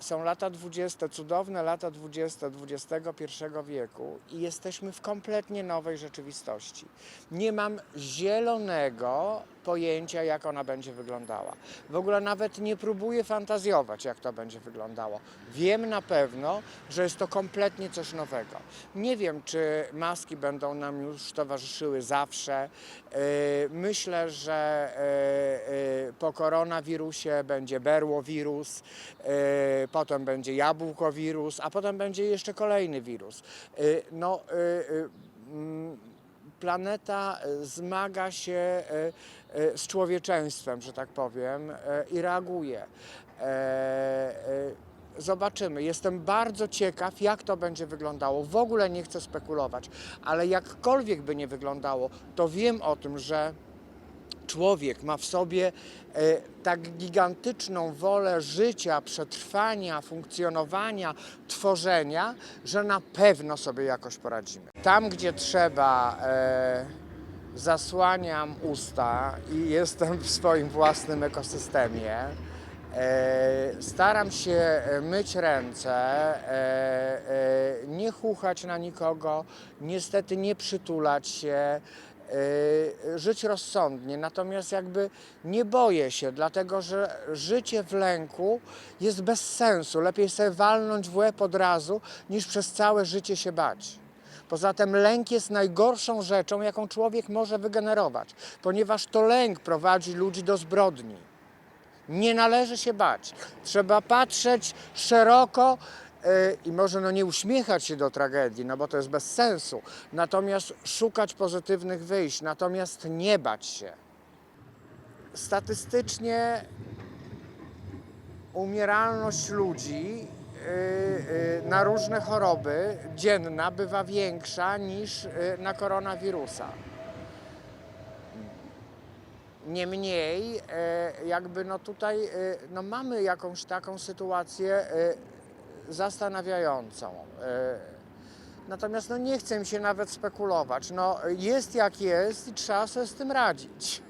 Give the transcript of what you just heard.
Są lata 20, cudowne lata 20 XXI wieku i jesteśmy w kompletnie nowej rzeczywistości. Nie mam zielonego pojęcia, jak ona będzie wyglądała. W ogóle nawet nie próbuję fantazjować, jak to będzie wyglądało. Wiem na pewno, że jest to kompletnie coś nowego. Nie wiem, czy maski będą nam już towarzyszyły zawsze. Yy, Myślę, że yy, yy, po koronawirusie będzie berłowirus, potem będzie jabłkowirus, a potem będzie jeszcze kolejny wirus. No, planeta y, zmaga się y, y, z człowieczeństwem, że tak powiem, i reaguje. E, Zobaczymy. Jestem bardzo ciekaw, jak to będzie wyglądało. W ogóle nie chcę spekulować, ale jakkolwiek by nie wyglądało, to wiem o tym, że człowiek ma w sobie e, tak gigantyczną wolę życia, przetrwania, funkcjonowania, tworzenia, że na pewno sobie jakoś poradzimy. Tam, gdzie trzeba, e, zasłaniam usta i jestem w swoim własnym ekosystemie. E, Staram się myć ręce, nie chuchać na nikogo, niestety nie przytulać się, żyć rozsądnie. Natomiast jakby nie boję się, dlatego że życie w lęku jest bez sensu. Lepiej sobie walnąć w łeb od razu, niż przez całe życie się bać. Poza tym lęk jest najgorszą rzeczą, jaką człowiek może wygenerować, ponieważ to lęk prowadzi ludzi do zbrodni. Nie należy się bać. Trzeba patrzeć szeroko i może no nie uśmiechać się do tragedii, no bo to jest bez sensu. Natomiast szukać pozytywnych wyjść, natomiast nie bać się. Statystycznie umieralność ludzi yy, yy, na różne choroby dzienna bywa większa niż yy, na koronawirusa. Niemniej, e, jakby no tutaj e, no mamy jakąś taką sytuację e, zastanawiającą. E, Natomiast no nie chcę się nawet spekulować. No jest jak jest i trzeba sobie z tym radzić.